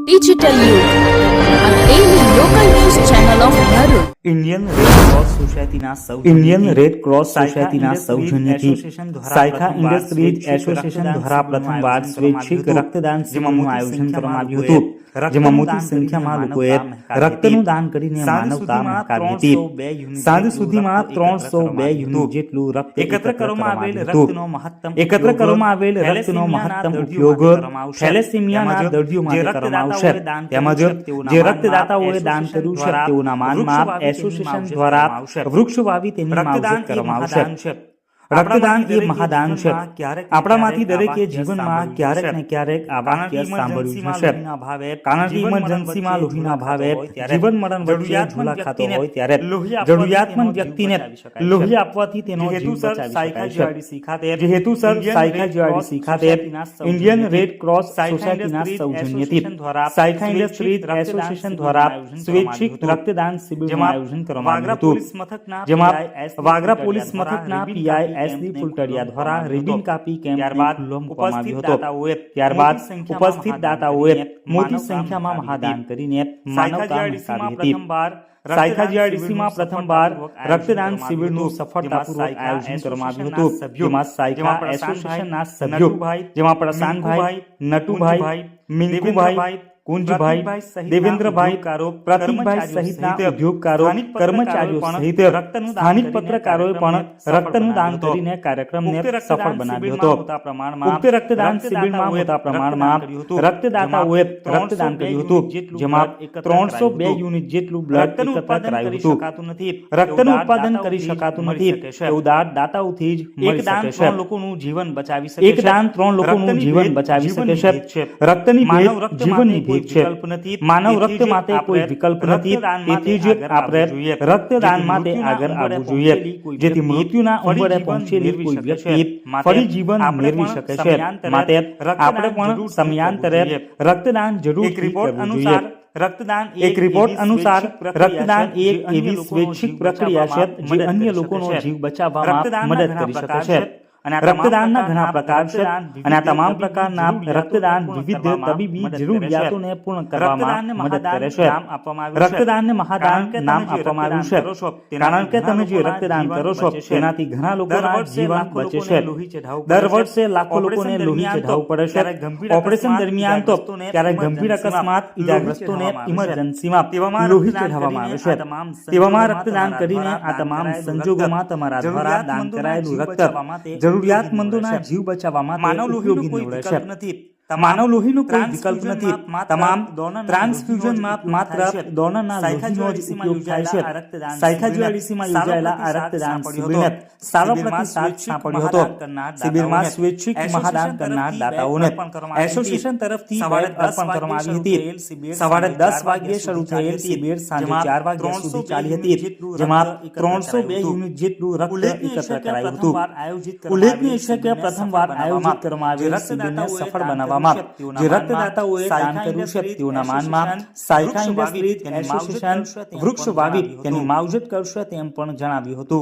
Digital you local news channel of Bharuch Indian red cross સોસાયટીના સૌ Indian red cross સોસાયટીના સૌજન્યથી Saykha industries association દ્વારા પ્રથમવાર સ્વૈચ્છિક રક્તદાન શિબિરનું આયોજન કરવામાં આવ્યું હતું જેમાં મોટી સંખ્યામાં લોકોએ રક્તનું દાન કરીને માનવતા સુધીમાં હતી. સાંજ સુધીમાં ત્રણસો બે યુનિટ જેટલું રક્ત એકત્ર કરવામાં આવેલ રક્તનો મહત્તમ એકત્ર કરવામાં આવેલ રક્તનો મહત્તમ ઉપયોગ. થેલેસીમિયાના દર્દીઓ માટે કરવામાં આવશે. તેમજ જે રક્તદાતાઓએ દાન કર્યું છે તેઓના માનમાં એસોસિએશન દ્વારા વૃક્ષ વાવી તેની માવજત કરવામાં આવશે. રક્તદાન એ મહાદાન છે. આપણામાંથી દરેકે જીવનમાં ક્યારેક ને ક્યારેક આ વાક્ય સાંભળ્યું હશે. લોહીના કારણ કે ઇમરજન્સીમાં લોહીના ભાવે જીવન મરણ વચ્ચે ઝૂલા ખાતો હોય ત્યારે જરૂરિયાતમંદ વ્યક્તિને. લોહી આપવાથી તેનો જીવ બચાવી શકાય છે. હેતુસર Indian Saykha red GRDC cross ખાતે સોસાયટીના ઇન્ડિયન રેડ ક્રોસ સોસાયટીના સૌજન્યથી સાયકા દ્વારા ઇન્ડસ્ટ્રીઝ એસોસિએશન દ્વારા સ્વૈચ્છિક રક્તદાન શિબિરનું આયોજન કરવામાં આવ્યું હતું. જેમાં વાગરા પોલીસ મથકના PI S D ribbon Fultariya કાપી દ્વારા કેમ્પને રિબિન ખુલ્લો કાપી કેમ્પ ત્યારબાદ ખુલ્લો મૂકવામાં ઉપસ્થિત આવ્યો હતો દાતાઓએ ત્યારબાદ મોટી સંખ્યામાં ઉપસ્થિત મહાદાન દાતાઓએ કરીને મોટી માનવતા સંખ્યામાં મહાદાન મહાદાન કરીને સાયખા માનવતા જીઆરડીસીમાં મહાવી હતી પ્રથમવાર સાયખા રક્તદાન જીઆરડીસીમાં શિબિરનું પ્રથમવાર સફળતાપૂર્વક રક્તદાન આયોજન શિબિરનું કરવામાં આવ્યું હતું. સફળતાપૂર્વક જેમાં આયોજન સાયખા કરવામાં આવ્યું હતું સભ્યો, જેમાં સાયખા જેમાં એસોસિએશનના પ્રશાંતભાઈ, સભ્યો નટુભાઈ, જેમાં પ્રશાંતભાઈ નટુભાઈ મિંકુભાઈ કુંજભાઈ દેવેન્દ્રભાઈ પ્રતિકભાઈ સહિતના ઉદ્યોગકારો કર્મચારીઓ સહિત સ્થાનિક પત્રકારોએ પણ રક્તનું દાન કરીને કાર્યક્રમને સફળ બનાવ્યો હતો. ઉક્ત રક્તદાન શિબિરમાં મોટા પ્રમાણમાં રક્તદાતાઓએ રક્તદાન કર્યું હતું. જેમાં ત્રણસો બે યુનિટ જેટલું બ્લડ એકત્ર કરાયું હતું. રક્તનું ઉત્પાદન કરી શકાતું નથી. એવું દાન દાતાઓથી જ એક મળી દાન શકે ત્રણ છે લોકોનું જીવન બચાવી શકે એક દાન ત્રણ લોકોનું જીવન ભેટ બચાવી શકે છે. રક્તની માનવ ભેટ રક્ત જીવનની માટે કોઈ વિકલ્પ નથી. માનવ રક્ત માટે કોઈ વિકલ્પ નથી. તેથી જ આપણે રક્તદાન માટે આગળ આવવું જોઈએ. જેથી મૃત્યુના ઉંબરે પહોંચેલી કોઈ વ્યક્તિ ફરી જીવન મેળવી શકે છે. માટે આપણે પણ સમયાંતરે રક્તદાન જરૂર કરવું જોઈએ. અનુસાર રક્તદાન એક રિપોર્ટ અનુસાર રક્તદાન એક એવી સ્વૈચ્છિક પ્રક્રિયા છે જે અન્ય લોકોનો જીવ બચાવવામાં મદદ કરી શકે છે. અને રક્તદાનના ઘણા પ્રકાર છે અને આ તમામ પ્રકારના રક્તદાન વિવિધ તબીબી. જરૂરિયાતોને પૂર્ણ કરવામાં મદદ કરે છે. રક્તદાનને મહાદાન નામ આપવામાં આવ્યું છો, કારણ કે તમે જે રક્તદાન કરો છો. તેનાથી ઘણા લોકોના જીવન બચે છે દર વર્ષે લાખો લોકોને લોહી ચઢાવવું પડે છે ઓપરેશન દરમિયાન તો ક્યારેક ગંભીર અકસ્માત છે. ઇમરજન્સીમાં લોહી ચઢાવવામાં આવે છે તેવામાં રક્તદાન કરીને આ તમામ સંજોગોમાં તમારા દ્વારા દાન કરાયેલું રક્ત જરૂરિયાતમંદોના જીવ બચાવવામાં માનવ ઉપયોગી નીવડે છે. નથી. માનવ લોહીનો કોઈ વિકલ્પ ટ્રાન્સફ્યુઝનમાં નથી માત્ર તમામ ડોનરના ટ્રાન્સફ્યુઝનમાં લોહીનો જ માત્ર ઉપયોગ થાય છે. ડોનરના સાયખા લોહીનો જ જ્યુઆરીસીમાં ઉપયોગ થાય છે યોજાયેલા આ રક્તદાન સાયખા શિબિરને જ્યુઆરીસીમાં સારો યોજાયેલા આ પ્રતિસાદ રક્તદાન સાંપડ્યો શિબિરને હતો. સારો શિબિરમાં પ્રતિસાદ સ્વૈચ્છિક સાંપડ્યો હતો મહાદાન કરનાર શિબિરમાં દાતાઓને સ્વૈચ્છિક એસોસિએશન મહાદાન કરનાર તરફથી દાતાઓને બેગ અર્પણ કરવામાં આવી હતી. એસોસિએશન તરફથી સવારે બેગ 10 અર્પણ કરવામાં આવી વાગ્યે હતી શરૂ થયેલ શિબિર સવારે સાંજે દસ ચાર વાગ્યે વાગ્યા શરૂ સુધી થયેલ ચાલી શિબિર સાંજે જેમાં ચાર વાગ્યા 302 સુધી ચાલી યુનિટ હતી જેટલું જેમાં રક્ત એકત્ર ત્રણસો બે કરાયું હતું. યુનિટ જેટલું રક્ત ઉલ્લેખનીય એકત્ર છે કે કરાયું હતું પ્રથમવાર આયોજિત કરવામાં ઉલ્લેખનીય આવેલ છે કે શિબિરને પ્રથમવાર સફળ આયોજિત બનાવવામાં કરવામાં આવેલ જે શિબિરને રક્તદાતાઓએ સફળ દાન છે જે રક્તદાતાઓએ દાન કર્યું છે તેઓના માનમાં સાયકા ઇન્ડસ્ટ્રીઝ એસોસિએશન વૃક્ષ વાવી તેની માવજત કરશે તેમ પણ જણાવ્યું હતું.